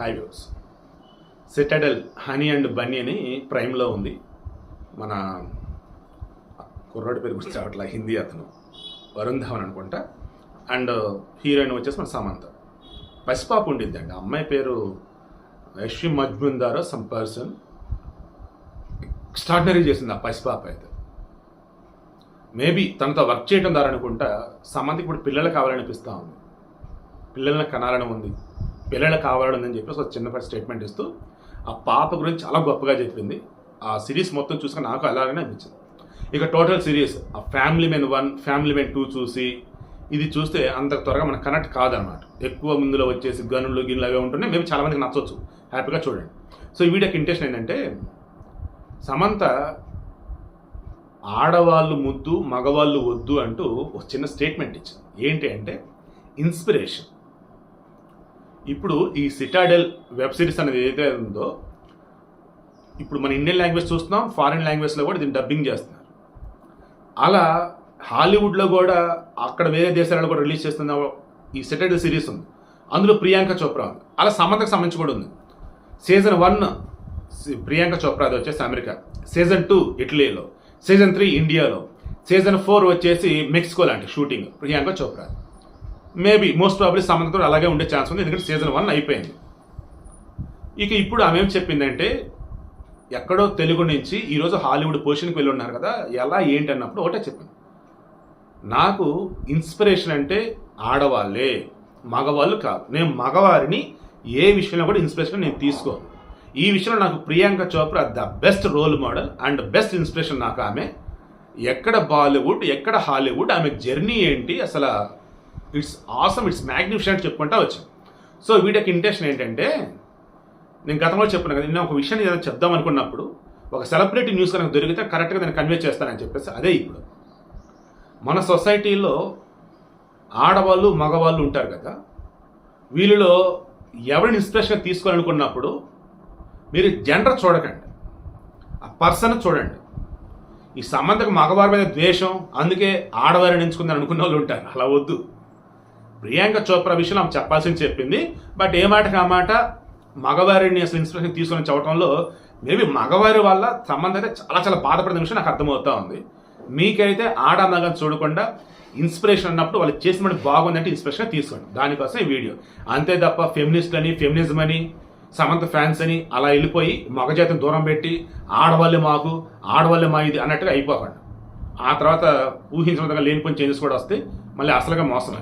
Hi views Citadel Honey and Bunny అని ప్రైమ్లో ఉంది. మన కుర్రాడి పేరు గురించి రావట్లా హిందీ అతను. వరుణ్ ధవన్ అనుకుంటా. అండ్ హీరోయిన్ వచ్చేసి మన సమంత. పసిపాప ఉండిద్దండి అమ్మాయి పేరు యశ్వి మజ్ముందారో సమ్ పర్సన్ ఎక్స్ట్రాడినరీ చేసింది ఆ పసిపాప అయితే. మేబీ తనతో వర్క్ చేయడం ద్వారా అనుకుంటా సమంతకి ఇప్పుడు పిల్లలు కావాలనిపిస్తూ ఉంది. పిల్లల్ని కనాలని ఉంది. పిల్లలు కావాలని చెప్పేసి ఒక చిన్నపాటి స్టేట్మెంట్ ఇస్తూ ఆ పాప గురించి చాలా గొప్పగా చెప్పింది. ఆ సిరీస్ మొత్తం చూసుకుని నాకు అలాగనే అనిపించింది. ఇక టోటల్ సిరీస్ ఆ family men one family men two చూసి ఇది చూస్తే అంత త్వరగా మనకు కనెక్ట్ కాదనమాట. ఎక్కువ ముందులో వచ్చేసి గనులు గిన్నెలు అవే ఉంటున్నాయి. మేము చాలా మందికి నచ్చవచ్చు హ్యాపీగా చూడండి. సో ఈ వీడియోకి ఇంటెన్షన్ ఏంటంటే సమంత ఆడవాళ్ళు ముద్దు మగవాళ్ళు వద్దు అంటూ ఒక చిన్న స్టేట్మెంట్ ఇచ్చింది. ఏంటి అంటే ఇన్స్పిరేషన్ ఇప్పుడు ఈ సిటాడెల్ వెబ్ సిరీస్ అనేది ఏదైతే ఉందో ఇప్పుడు మన ఇండియన్ లాంగ్వేజ్ చూస్తున్నాం ఫారిన్ లాంగ్వేజ్లో కూడా దీన్ని డబ్బింగ్ చేస్తున్నారు. అలా హాలీవుడ్లో కూడా అక్కడ వేరే దేశాలలో కూడా రిలీజ్ చేస్తున్న ఈ సిటాడెల్ సిరీస్ ఉంది. అందులో ప్రియాంక చోప్రా ఉంది. అలా సమంతకు సంబంధించి కూడా ఉంది. సీజన్ వన్ ప్రియాంక చోప్రాది వచ్చేసి అమెరికా. సీజన్ టూ ఇటలీలో. సీజన్ త్రీ ఇండియాలో. సీజన్ ఫోర్ వచ్చేసి మెక్సికో లాంటి shooting Priyanka Chopra maybe most probably సమంతతో అలాగే ఉండే ఛాన్స్ ఉంది. ఎందుకంటే సీజన్ వన్ అయిపోయింది. ఇక ఇప్పుడు ఆమె ఏం చెప్పిందంటే ఎక్కడో తెలుగు నుంచి ఈరోజు హాలీవుడ్ పొజిషన్కి వెళ్ళి ఉన్నారు కదా ఎలా ఏంటి అన్నప్పుడు ఒకటే చెప్పింది. నాకు ఇన్స్పిరేషన్ అంటే ఆడవాళ్ళే మగవాళ్ళు కాదు. నేను మగవారిని ఏ విషయంలో కూడా ఇన్స్పిరేషన్ నేను తీసుకోను. ఈ విషయంలో నాకు Priyanka Chopra the best role model and best inspiration నాకు ఆమె. ఎక్కడ బాలీవుడ్ ఎక్కడ హాలీవుడ్ ఆమె జర్నీ ఏంటి అసలు ఇట్స్ ఆసమ్ ఇట్స్ మ్యాగ్నిఫిషెంట్ చెప్పుకుంటా వచ్చాం. సో వీడియోకి ఇంటెన్షన్ ఏంటంటే నేను గతంలో చెప్పాను కదా నేను ఒక విషయాన్ని ఏదైనా చెప్దాం అనుకున్నప్పుడు ఒక సెలబ్రిటీ న్యూస్ కనుక దొరికితే కరెక్ట్గా నేను కన్వే చేస్తానని చెప్పేసి అదే ఇప్పుడు. మన సొసైటీలో ఆడవాళ్ళు మగవాళ్ళు ఉంటారు కదా వీళ్ళలో ఎవరిని ఇన్స్పిరేషన్ తీసుకోవాలనుకున్నప్పుడు మీరు జెండర్ చూడకండి. ఆ పర్సన్ చూడండి. ఈ సంబంధం మగవారి మీద ద్వేషం అందుకే ఆడవారిని ఎంచుకుందని అనుకున్న వాళ్ళు ఉంటారు. అలా వద్దు. ప్రియాంక చోప్రా విషయంలో ఆమె చెప్పాల్సింది చెప్పింది. బట్ ఏ మాటకి ఆ మాట మగవారిని అసలు ఇన్స్పిరేషన్ తీసుకొని చెప్పడంలో మేబీ మగవారి వల్ల సంబంధం అయితే చాలా చాలా బాధపడిన విషయం నాకు అర్థమవుతా ఉంది. మీకైతే ఆడ మగం చూడకుండా ఇన్స్పిరేషన్ అన్నప్పుడు వాళ్ళు చేసిన పని బాగుందంటే ఇన్స్పిరేషన్ తీసుకోండి. దానికోసం ఈ వీడియో. అంతే తప్ప ఫెమినిస్ట్ అని ఫెమినిజం అని సమంత ఫ్యాన్స్ అని అలా వెళ్ళిపోయి మగజాతిని దూరం పెట్టి ఆడవాళ్ళే మాకు ఆడవాళ్ళే మా ఇది అన్నట్టుగా అయిపోకండి. ఆ తర్వాత ఊహించిన విధంగా లేనిపోయిన చేంజెస్ కూడా వస్తే మళ్ళీ అసలుగా మోసం